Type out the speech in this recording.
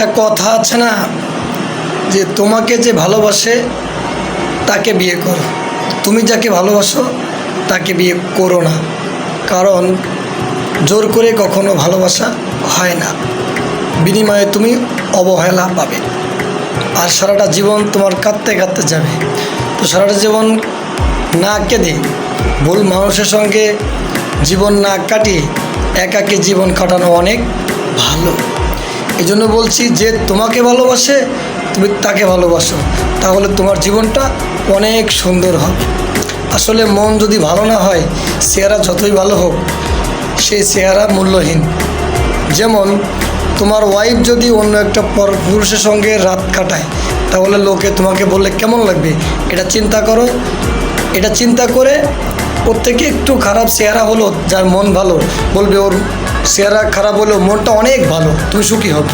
একটা কথা আছে না, যে তোমাকে যে ভালোবাসে, তাকে বিয়ে করো। তুমি যাকে ভালোবাসো, তাকে বিয়ে করো না। কারণ জোর করে কখনো ভালোবাসা হয় না। বিনিময়ে তুমি অবহেলা পাবে। আর সারাটা জীবন তোমার কাঁদতে কাঁদতে যাবে। তো সারাটা জীবন না কেঁদে, ভুল মানুষের সঙ্গে জীবন না কাটিয়ে একাকে জীবন কাটানো অনেক ভালো। এই জন্য বলছি যে তোমাকে ভালোবাসে, তুমি তাকে ভালোবাসো। তাহলে তোমার জীবনটা অনেক সুন্দর হবে। আসলে মন যদি ভালো না হয়, চেহারা যতই ভালো হোক সেই চেহারা মূল্যহীন। যেমন, তোমার ওয়াইফ যদি অন্য একটা পর পুরুষের সঙ্গে রাত কাটায়, তাহলে লোকে তোমাকে বললে, কেমন লাগবে? এটা চিন্তা করো। এটা চিন্তা করে ওর থেকে একটু খারাপ চেহারা হলো, যার মন ভালো, বলবে ওর চেহারা খারাপ হলেও মনটা অনেক ভালো, তুমি সুখী হবে।